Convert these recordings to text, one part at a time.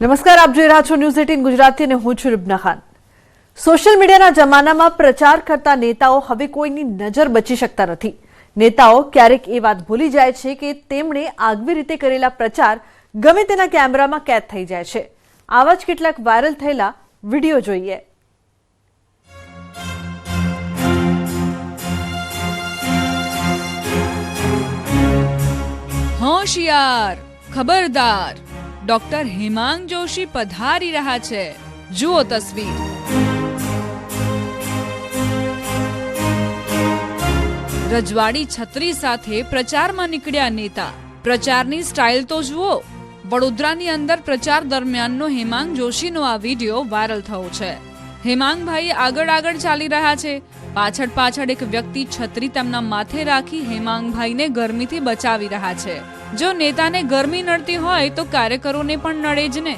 નમસ્કાર, આપ જોઈ રહ્યા છો ન્યૂઝ એટીન ગુજરાતી અને હું છું રિબના ખાન. સોશિયલ મીડિયાના જમાનામાં પ્રચાર કરતા નેતાઓ હવે કોઈની નજર બચી શકતા નથી. નેતાઓ ક્યારેક એ વાત ભૂલી જાય છે કે તેમણે આગવી રીતે કરેલા પ્રચાર ગમે તેના કેમેરામાં કેદ થઈ જાય છે. આવા જ કેટલાક વાયરલ થયેલા વીડિયો જોઈએ. હોશિયાર, ખબરદાર. ડોક્ટર હેમાંગ જોશી પધારી રહ્યા છે. જુઓ તસવીર. રજવાડી છત્રી સાથે પ્રચારમાં નીકળ્યા નેતા. પ્રચારની સ્ટાઇલ તો જુઓ. વડોદરાની અંદર પ્રચાર દરમિયાનનો હેમાંગ જોશીનો આ વીડિયો વાયરલ થયો છે. હેમાંગભાઈ આગળ આગળ ચાલી રહ્યા છે. પાછળ પાછળ એક વ્યક્તિ છત્રી તેમના માથે રાખી હેમાંગભાઈને ગરમીથી બચાવી રહ્યા છે. જો નેતાને ગરમી નડતી હોય તો કાર્યકરોને પણ નડે જ ને.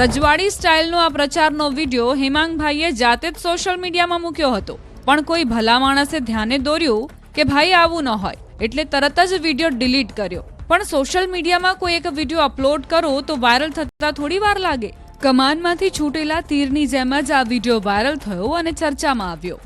રજવાડી સ્ટાઇલનો આ પ્રચારનો વીડિયો હેમાંગભાઈએ જાતે જ સોશિયલ મીડિયામાં મૂક્યો હતો. પણ કોઈ ભલા માણસે ધ્યાને દોર્યું કે ભાઈ આવું ન હોય, એટલે તરત જ વીડિયો ડિલીટ કર્યો. પણ સોશિયલ મીડિયામાં કોઈ એક વીડિયો અપલોડ કરો તો વાયરલ થતા થોડી વાર લાગે. કમાનમાંથી છૂટેલા તીરની જેમ જ આ વીડિયો વાયરલ થયો અને ચર્ચામાં આવ્યો.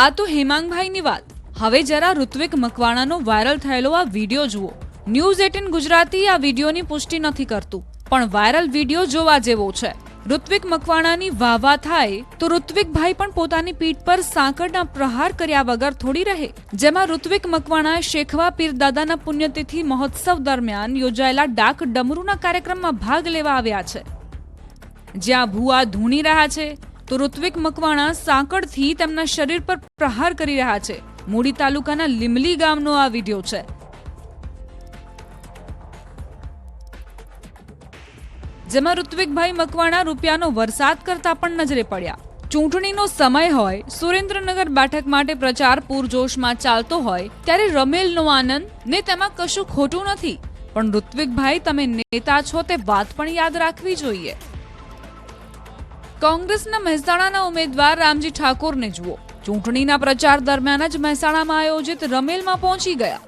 આ તો હેમાંગભાઈની વાત. હવે જરા ઋત્વિક મકવાણાનો વાયરલ થયેલો આ વીડિયો જુઓ. ન્યૂઝ એટીન ગુજરાતી આ વિડીયોની પુષ્ટિ નથી કરતું, પણ વાયરલ વીડિયો જોવા જેવો છે. ઋત્વિક મકવાણાની વાહવા થાય તો ઋત્વિકભાઈ પણ પોતાની પીઠ પર સાંકળના પ્રહાર કર્યા વગર થોડી રહે. જેમાં ઋત્વિક મકવાણા શેખવા પીર દાદાના પુણ્યતિથિ મહોત્સવ દરમિયાન યોજાયેલા ડાક ડમરૂના કાર્યક્રમમાં ભાગ લેવા આવ્યા છે. જ્યાં ભુવા ધૂણી રહ્યા છે, તો ઋત્વિક મકવાણા સાંકળથી તેમના શરીર પર પ્રહાર કરી રહ્યા છે. મૂડી તાલુકાના લીમલી ગામનો આ વીડિયો છે. જેમાં ઋત્વિકભાઈ મકવાણા રૂપિયાનો વરસાદ કરતા પણ નજરે પડ્યા. ચૂંટણીનો સમય હોય, સુરેન્દ્રનગર બેઠક માટે પ્રચાર પૂરજોશમાં ચાલતો હોય, ત્યારે રમેલનો આનંદ ને તેમાં કશું ખોટું નથી. પણ ઋત્વિકભાઈ, તમે નેતા છો, તે વાત પણ યાદ રાખવી જોઈએ. કોંગ્રેસના મહેસાણાના ઉમેદવાર રામજી ઠાકોરને જુઓ. ચૂંટણીના પ્રચાર દરમિયાન જ મહેસાણામાં આયોજિત રમેલમાં પહોંચી ગયા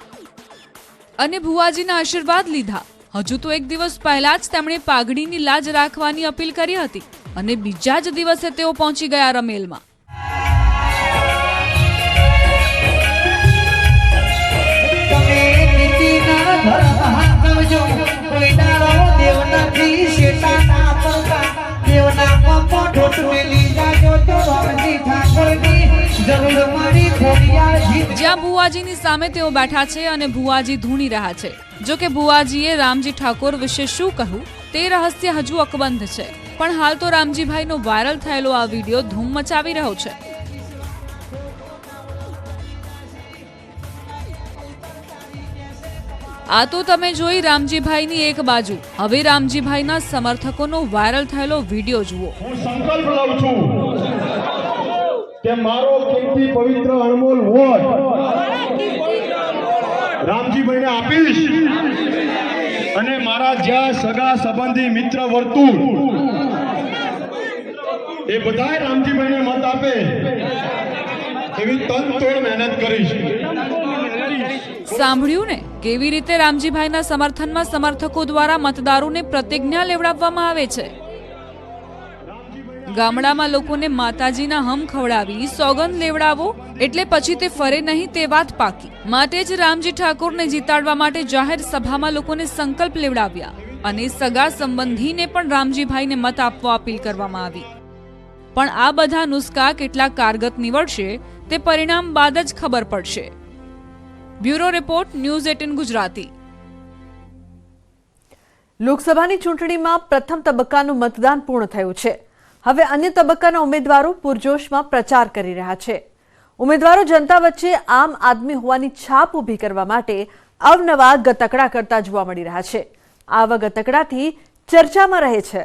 અને ભુવાજીના આશીર્વાદ લીધા. હજુ તો એક દિવસ પહેલા જ તેમણે પાઘડીની લાજ રાખવાની અપીલ કરી હતી અને બીજા જ દિવસે તેઓ પહોંચી ગયા રમેલમાં. જ્યાં ભુવાજીની સામે તેઓ બેઠા છે અને ભુવાજી ધૂણી રહ્યા છે. જો કે ભુવાજીએ રામજી ઠાકોર વિશે શું કહ્યું તે રહસ્ય હજુ અકબંધ છે. પણ હાલ તો રામજીભાઈનો વાયરલ થયેલો આ વીડિયો ધૂમ મચાવી રહ્યો છે. આ તો તમે જોઈ રામજીભાઈની એક બાજુ. હવે રામજીભાઈના સમર્થકોનો વાયરલ થયેલો વીડિયો જુઓ. હું સંકલ્પ લઉં છું કે મારો કિંમતી પવિત્ર અણમોલ વોટ રામજીભાઈને આપીશ. અને મારા જ્યાં સગા સંબંધી મિત્ર વર્તુળ, એ બધાય રામજીભાઈને મત આપે. એવી તન તોડ મહેનત કરીશ. સાંભળ્યું ને? કેવી રીતે રામજીભાઈના સમર્થનમાં સમર્થકો દ્વારા મતદારોને પ્રતિજ્ઞા લેવડાવવામાં આવે છે? ગામડામાં લોકોને માતાજીના હમ ખવડાવી સોગંદ લેવડાવો એટલે પછી તે ફરે નહીં તે વાત પાકી. માટે જ રામજી ઠાકોરને જીતાડવા માટે જાહેર સભામાં લોકોને સંકલ્પ લેવડાવ્યા અને સગા સંબંધીને પણ રામજીભાઈને મત આપવા અપીલ કરવામાં આવી. પણ આ બધા નુસ્ખા કેટલા કારગત નીવડશે તે પરિણામ બાદ જ ખબર પડશે. Bureau report, news eighteen Gujarati. લોકસભાની ચૂંટણીમાં પ્રથમ તબક્કાનું મતદાન પૂર્ણ થયું છે. હવે અન્ય તબક્કાના ઉમેદવારો પૂરજોશમાં પ્રચાર કરી રહ્યા છે. ઉમેદવારો જનતા વચ્ચે આમ આદમી હોવાની છાપ ઊભી કરવા માટે અવનવા ગતકડા કરતા જોવા મળી રહ્યા છે. આવા ગતકડાથી ચર્ચામાં રહે છે.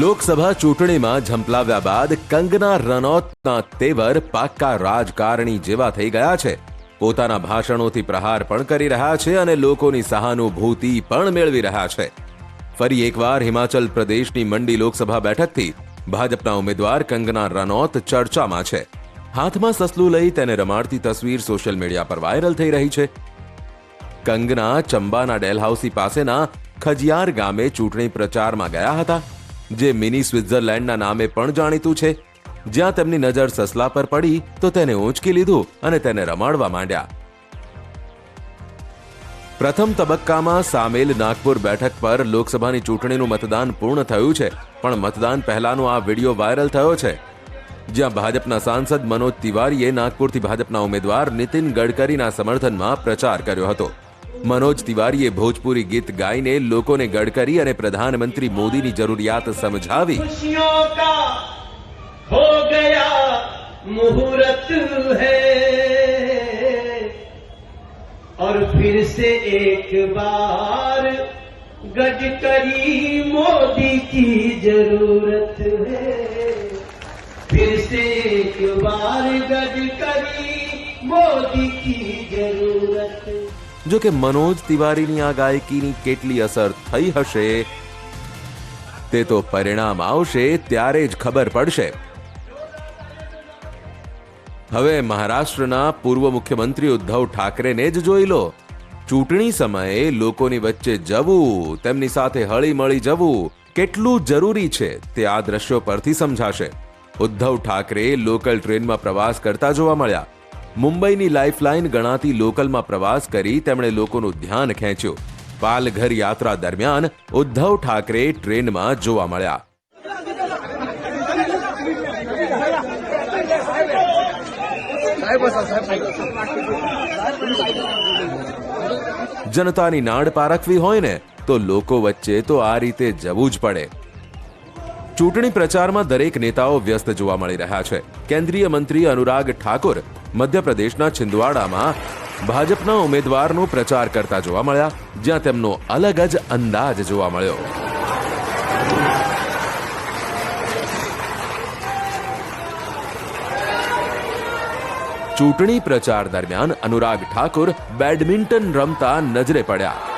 લોકસભા ચૂંટણીમાં ઝંપલાવ્યા બાદ કંગના રનૌતના તેવર પાક્કા રાજકારણી જેવા થઈ ગયા છે. પોતાના ભાષણોથી પ્રહાર પણ કરી રહ્યા છે અને લોકોની સહાનુભૂતિ પણ મેળવી રહ્યા છે. ફરી એકવાર હિમાચલ પ્રદેશની મંડી લોકસભા બેઠકથી ભાજપના ઉમેદવાર કંગના રનૌત ચર્ચામાં છે. હાથમાં સસલું લઈ તેને રમાડતી તસવીર સોશિયલ મીડિયા પર વાયરલ થઈ રહી છે. કંગના ચંબાના ડેલહાઉસી પાસેના ખજિયાર ગામે ચૂંટણી પ્રચારમાં ગયા હતા, જે મિની સ્વિટ્ઝરલેન્ડના નામે પણ જાણીતું છે. જ્યાં તેમની નજર સસલા પર પડી તો તેને ઊંચકી લીધું અને તેને રમાડવા માંડ્યા. પ્રથમ તબક્કામાં સામેલ નાગપુર બેઠક પર લોકસભાની ચૂંટણીનું મતદાન પૂર્ણ થયું છે, પણ મતદાન પહેલાનો આ વીડિયો વાયરલ થયો છે. જ્યાં ભાજપના સાંસદ મનોજ તિવારીએ નાગપુરથી ભાજપના ઉમેદવાર નીતિન ગડકરીના સમર્થનમાં પ્રચાર કર્યો હતો. મનોજ તિવારીએ ભોજપુરી ગીત ગાઈને લોકોને ગડકરી અને પ્રધાનમંત્રી મોદીની જરૂરિયાત સમજાવી हो गया मुहूर्त है और फिर से एक बार गडकरी मोदी की जरूरत है फिर से एक बार गडकरी मोदी की जरूरत है જો કે મનોજ તિવારીની આ ગાયકીની કેટલી અસર થઈ હશે તે તો પરિણામ આવશે ત્યારે જ ખબર પડશે હવે મહારાષ્ટ્રના પૂર્વ મુખ્યમંત્રી ઉદ્ધવ ઠાકરેને જ જોઈ લો. ચૂંટણી સમયે લોકોની વચ્ચે જવું, તેમની સાથે હળીમળી જવું કેટલું જરૂરી છે તે આ દ્રશ્યો પરથી સમજાશે. ઉદ્ધવ ઠાકરે લોકલ ટ્રેનમાં પ્રવાસ કરતા જોવા મળ્યા. મુંબઈની લાઇફલાઇન ગણાતી લોકલમાં પ્રવાસ કરી તેમણે લોકોનું ધ્યાન ખેંચ્યું. પાલઘર યાત્રા દરમિયાન ઉદ્ધવ ઠાકરે ટ્રેનમાં જોવા મળ્યા. જનતાની નાડ પારખવી હોય ને તો લોકો વચ્ચે તો આ રીતે જવું જ પડે. ચૂંટણી પ્રચારમાં દરેક નેતાઓ વ્યસ્ત જોવા મળી રહ્યા છે. કેન્દ્રીય મંત્રી અનુરાગ ઠાકુર મધ્યપ્રદેશના છિંદવાડામાં ભાજપના ઉમેદવારનો પ્રચાર કરતા જોવા મળ્યા, જ્યાં તેમનો અલગ જ અંદાજ જોવા મળ્યો. ચૂંટણી પ્રચાર દરમિયાન અનુરાગ ઠાકુર બેડમિન્ટન રમતા નજરે પડ્યા.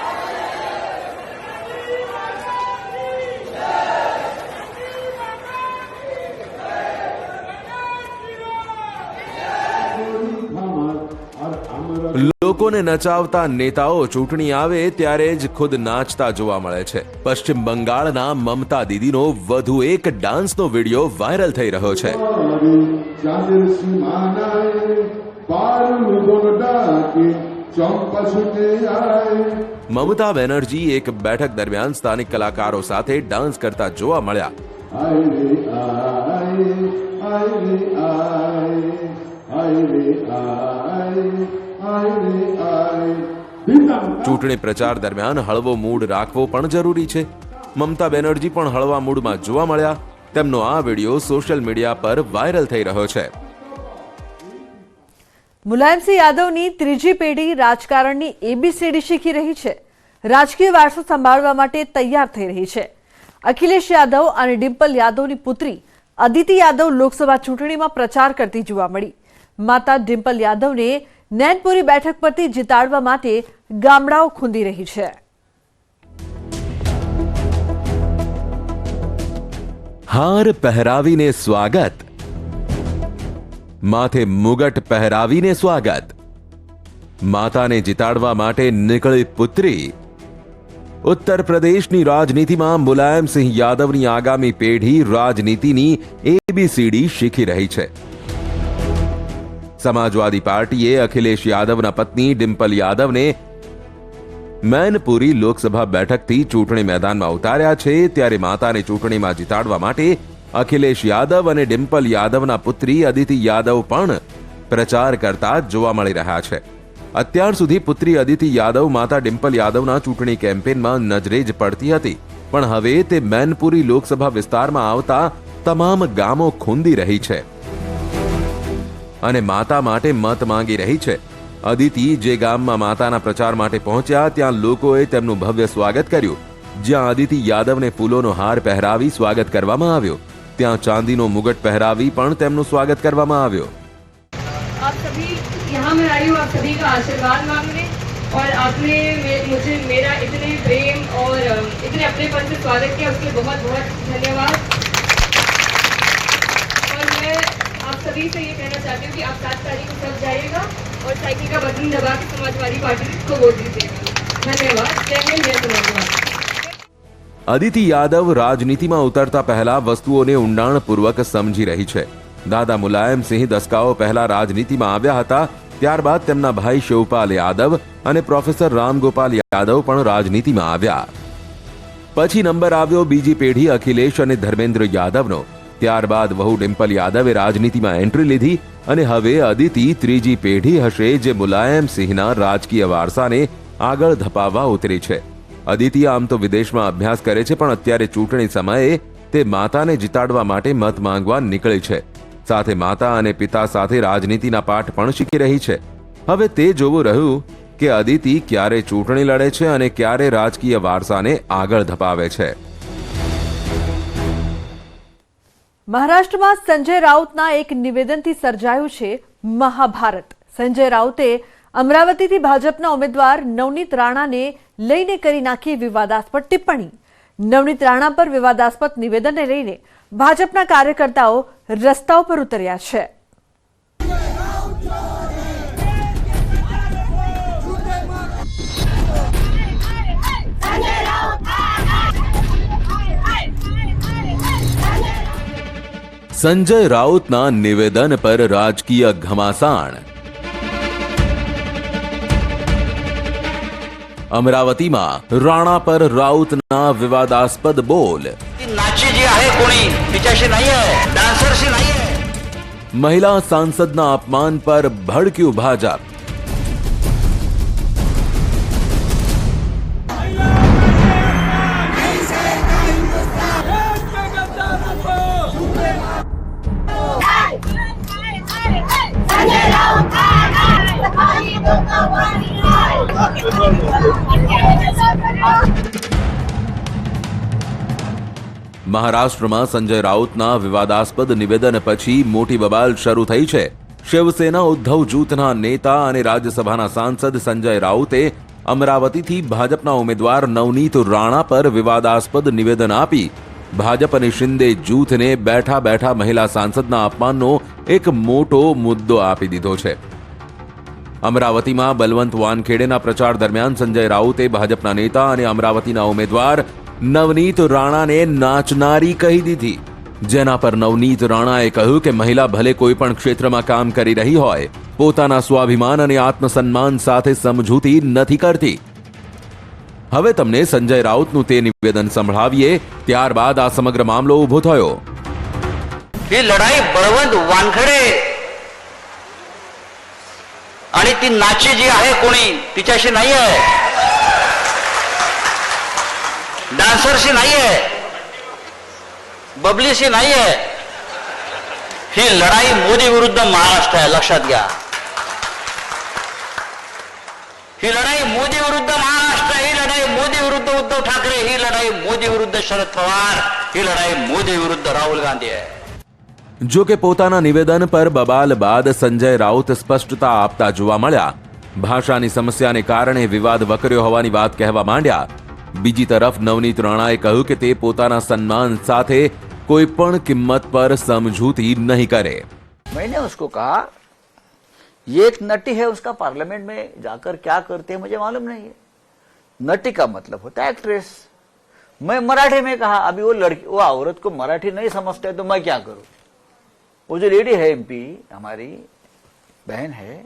લોકોને નચાવતા નેતાઓ ચૂંટણી આવે ત્યારે જ ખુદ નાચતા જોવા મળે છે. પશ્ચિમ બંગાળના મમતા દીદીનો વધુ એક ડાન્સનો વીડિયો વાયરલ થઈ રહ્યો છે. મમતા બેનર્જી એક બેઠક દરમિયાન સ્થાનિક કલાકારો સાથે ડાન્સ કરતા જોવા મળ્યા. ચૂંટણી પ્રચાર દરમિયાન હળવો મૂડ રાખવો પણ જરૂરી છે. મમતા બેનર્જી પણ હળવા મૂડમાં જોવા મળ્યા. તેમનો આ વીડિયો સોશિયલ મીડિયા પર વાયરલ થઈ રહ્યો છે. મુલાયમસિંહ યાદવની ત્રીજી પેઢી રાજકારણની એબીસીડી શીખી રહી છે. રાજકીય વારસો સંભાળવા માટે તૈયાર થઈ રહી છે. અખિલેશ યાદવ અને ડિમ્પલ યાદવની પુત્રી અદિતિ યાદવ લોકસભા ચૂંટણીમાં પ્રચાર કરતી જોવા મળી. માતા ડિમ્પલ યાદવને નૈનપુરી બેઠક પરથી જીતાડવા માટે ગામડાઓ ખૂંદી રહી છે. હાર પહેરાવીને સ્વાગત. માથે મુગટ પહેરાવીને સ્વાગત. માતાને જીતાડવા માટે નીકળી પુત્રી. ઉત્તર પ્રદેશની રાજનીતિમાં મુલાયમસિંહ યાદવની આગામી પેઢી રાજનીતિની એબીસીડી શીખી રહી છે. સમાજવાદી પાર્ટીએ અખિલેશ યાદવના પત્ની ડિમ્પલ યાદવને મેનપુરી લોકસભા બેઠકથી ચૂંટણી મેદાનમાં ઉતાર્યા છે ત્યારે માતાને ચૂંટણીમાં જીતાડવા માટે અખિલેશ યાદવ અને ડિમ્પલ યાદવના પુત્રી અદિતિ યાદવ પણ પ્રચાર કરતા જોવા મળી રહ્યા છે અત્યાર સુધી પુત્રી અદિતિ યાદવ માતા ડિમ્પલ યાદવના ચૂંટણી કેમ્પેનમાં નજરે જ પડતી હતી પણ હવે તે મેનપુરી લોકસભા વિસ્તારમાં આવતા તમામ ગામો ખૂંદી રહી છે અને માતા માટે મત માંગી રહી છે અદિતિ જે ગામમાં માતાના પ્રચાર માટે પહોંચ્યા ત્યાં લોકોએ તેમનું ભવ્ય સ્વાગત કર્યું જ્યાં અદિતિ યાદવને ફૂલોનો હાર પહેરાવી સ્વાગત કરવામાં આવ્યો ત્યાં ચાંદીનો મુગટ પહેરાવી પણ તેમનું સ્વાગત કરવામાં આવ્યો आप सभी यहाँ मैं आई हूँ आप सभी का आशीर्वाद मांगने और आपने मे- मुझे मेरा इतने प्रेम और अ, इतने अपनेपन से स्वागत किया उसके लिए बहुत बहुत धन्यवाद सभी से ये कहना चाहती हूँ कि आप सात तारीख को सब जाइएगा और साइकिल का बटन दबा के समाजवादी पार्टी को वोट दीजिएगा धन्यवाद जय हिंद जय समाजवाद અદિતિ યાદવ રાજનીતિમાં ઉતરતા પહેલા વસ્તુઓને ઊંડાણપૂર્વક સમજી રહી છે દાદા મુલાયમસિંહ દસકાઓ પહેલા રાજનીતિમાં આવ્યા હતા ત્યારબાદ તેમના ભાઈ શિવપાલ યાદવ અને પ્રોફેસર રામગોપાલ યાદવ પણ રાજનીતિમાં આવ્યા પછી નંબર આવ્યો બીજી પેઢી અખિલેશ અને ધર્મેન્દ્ર યાદવનો ત્યારબાદ વહુ ડિમ્પલ યાદવે રાજનીતિમાં એન્ટ્રી લીધી અને હવે અદિતિ ત્રીજી પેઢી હશે જે મુલાયમસિંહના રાજકીય વારસાને આગળ ધપાવવા ઉતરી છે. અદિતિ આમ તો વિદેશમાં અભ્યાસ કરે છે, પણ અત્યારે ચૂંટણી સમયે તે માતાને જીતાડવા માટે મત માંગવા નીકળી છે. સાથે માતા અને પિતા સાથે રાજનીતિના પાઠ પણ શીખી રહી છે. હવે તે જોવું રહ્યું કે અદિતિ ક્યારે ચૂંટણી લડે છે અને ક્યારે રાજકીય વારસાને આગળ ધપાવે છે. મહારાષ્ટ્રમાં સંજય રાઉતના એક નિવેદનથી સર્જાયું છે મહાભારત. સંજય રાઉતે અમરાવતીથી ભાજપના ઉમેદવાર નવનીત રાણાને લઈને કરી નાખી વિવાદાસ્પદ ટિપ્પણી. નવનીત રાણા પર વિવાદાસ્પદ નિવેદનને લઈને ભાજપના કાર્યકર્તાઓ રસ્તા ઉપર ઉતર્યા છે. સંજય રાઉતના નિવેદન પર રાજકીય ઘમાસાણ અમરાવતીમાં રાણા પર રાઉતના વિવાદાસ્પદ બોલ ती नाची जी आहे कोणी तिच्याशी नाही आहे डान्सरशी नाही आहे મહિલા સાંસદના અપમાન પર ભડક્યું ભાજપ મહારાષ્ટ્રમાં સંજય રાઉતના વિવાદાસ્પદ નિવેદન પછી મોટી બબાલ શરૂ થઈ છે. શિવસેના ઉદ્ધવ જૂથના નેતા અને રાજ્યસભાના સાંસદ સંજય રાઉતે અમરાવતીથી ભાજપના ઉમેદવાર નવનીત રાણા પર વિવાદાસ્પદ નિવેદન આપી ભાજપ અને શિંદે જૂથને બેઠા બેઠા મહિલા સાંસદના અપમાનનો એક મોટો મુદ્દો આપી દીધો છે. અમરાવતીમાં બલવંત વાનખેડેના પ્રચાર દરમિયાન સંજય રાઉતે ભાજપના નેતા અને અમરાવતીના ઉમેદવાર નવનીત રાણાને નાચનારી કહી દીધી જેના પર નવનીત રાણાએ કહ્યું કે મહિલા ભલે કોઈ પણ ક્ષેત્રમાં કામ કરી રહી હોય પોતાના સ્વાભિમાન અને આત્મસન્માન સાથે સમજૂતી નથી કરતી હવે તમને સંજય રાઉતનું તે નિવેદન સંભળાવીએ ત્યારબાદ આ સમગ્ર મામલો ઊભો થયો ही लढाई बळवंत वानखडे आणि ती नाची जी आहे कोणी तिच्याशी नाही आहे डान्सरशी नाही आहे बबलीशी नाही आहे ही लढाई मोदी विरुद्ध महाराष्ट्र आहे लक्षात घ्या ही लढाई मोदी विरुद्ध महाराष्ट्र ही लढाई मोदी विरुद्ध उद्धव ठाकरे ही लढाई मोदी विरुद्ध शरद पवार ही लढाई मोदी विरुद्ध राहुल गांधी आहे જો કે પોતાના નિવેદન પર બબાલ બાદ સંજય રાઉત સ્પષ્ટતા આપતા જોવા મળ્યા ભાષાની સમસ્યાને કારણે વિવાદ વકર્યો હોવાની વાત કહેવા માંડ્યા બીજી તરફ નવનીત રાણાએ કહ્યું કે તે પોતાના સન્માન સાથે કોઈ પણ કિંમત પર સમજૂતી નહીં કરે मैंने उसको कहा ये एक नटी है उसका पार्लियामेंट में जाकर क्या करते हैं मुझे मालूम नहीं है नटी का मतलब होता है एक्ट्रेस मैं मराठी में कहा अभी वो लड़की वो औरत को मराठी नहीं समझते तो मैं क्या करूं वो जो लेडी है एमपी हमारी बहन है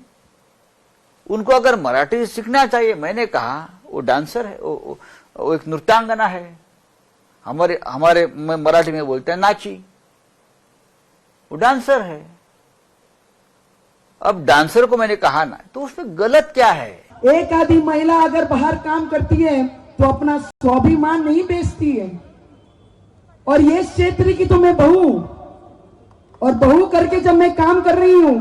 उनको अगर मराठी सीखना चाहिए मैंने कहा वो डांसर है वो, वो, वो एक नृत्यांगना है। हमारे हमारे मराठी में बोलते हैं नाची। वो डांसर है। अब डांसर को मैंने कहा ना तो उसमें गलत क्या है? एक आधी महिला अगर बाहर काम करती है तो अपना स्वाभिमान नहीं बेचती है। और ये क्षेत्र की तो मैं बहू और बहू करके जब मैं काम कर रही हूँ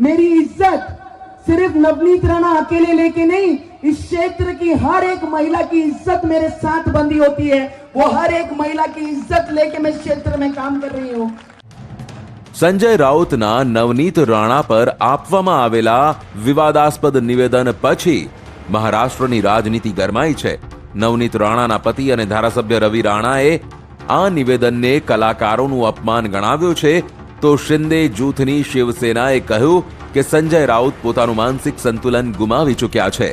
मेरी इज़्ज़त सिर्फ नवनीत राणा अकेले लेके नहीं इस क्षेत्र की हर एक महिला की इज्जत मेरे साथ बंधी होती है वो हर एक महिला की इज्जत लेके मैं इस क्षेत्र में काम कर रही हूँ સંજય રાઉતના નવનીત રાણા પર આપવામાં આવેલા વિવાદાસ્પદ નિવેદન પછી મહારાષ્ટ્રની રાજનીતિ ગરમાઈ છે નવનીત રાણાના પતિ અને ધારાસભ્ય રવિ રાણાએ આ નિવેદનને કલાકારોનું અપમાન ગણાવ્યું છે તો શિંદે જૂથની શિવસેનાએ કહ્યું કે સંજય રાઉત પોતાનું માનસિક સંતુલન ગુમાવી ચૂક્યા છે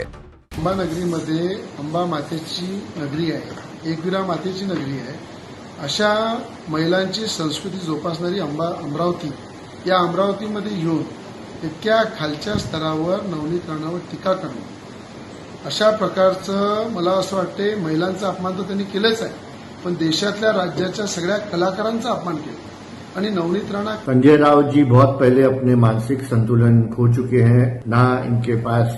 अंबानगरीमध्ये अंबा मातेची नगरी आहे एकविरा मातेची नगरी आहे अशा महिलांची संस्कृती जोपासणारी अंबा अमरावती या अमरावतीमध्ये येऊन इतक्या खालच्या स्तरावर नवनीत राणावर टीका करणं अशा प्रकारचं मला असं वाटते महिलांचा अपमान तर त्यांनी केलंच आहे पण देशातल्या राज्याच्या सगळ्या कलाकारांचा अपमान केला आणि नवनीत राणा संजय राउत जी बहुत पहले अपने मानसिक संतुलन खो चुके हैं ना इनके पास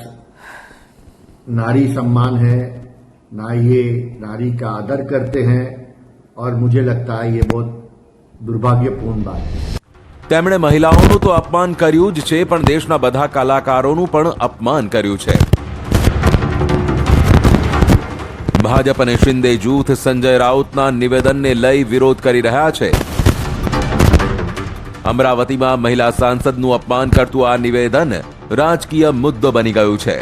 नारी सम्मान है ना ये नारी का आदर करते हैं और मुझे लगता है ये बहुत दुर्भाग्यपूर्ण बात है તેમણે મહિલાઓનું તો અપમાન કર્યું જ છે પણ દેશના બધા કલાકારોનું પણ અપમાન કર્યું છે ભાજપ અને શિંદે જૂથ સંજય રાઉતના નિવેદનને લઈ વિરોધ કરી રહ્યા છે અમરાવતીમાં મહિલા સાંસદનું અપમાન કરતું આ નિવેદન રાજકીય મુદ્દો બની ગયું છે.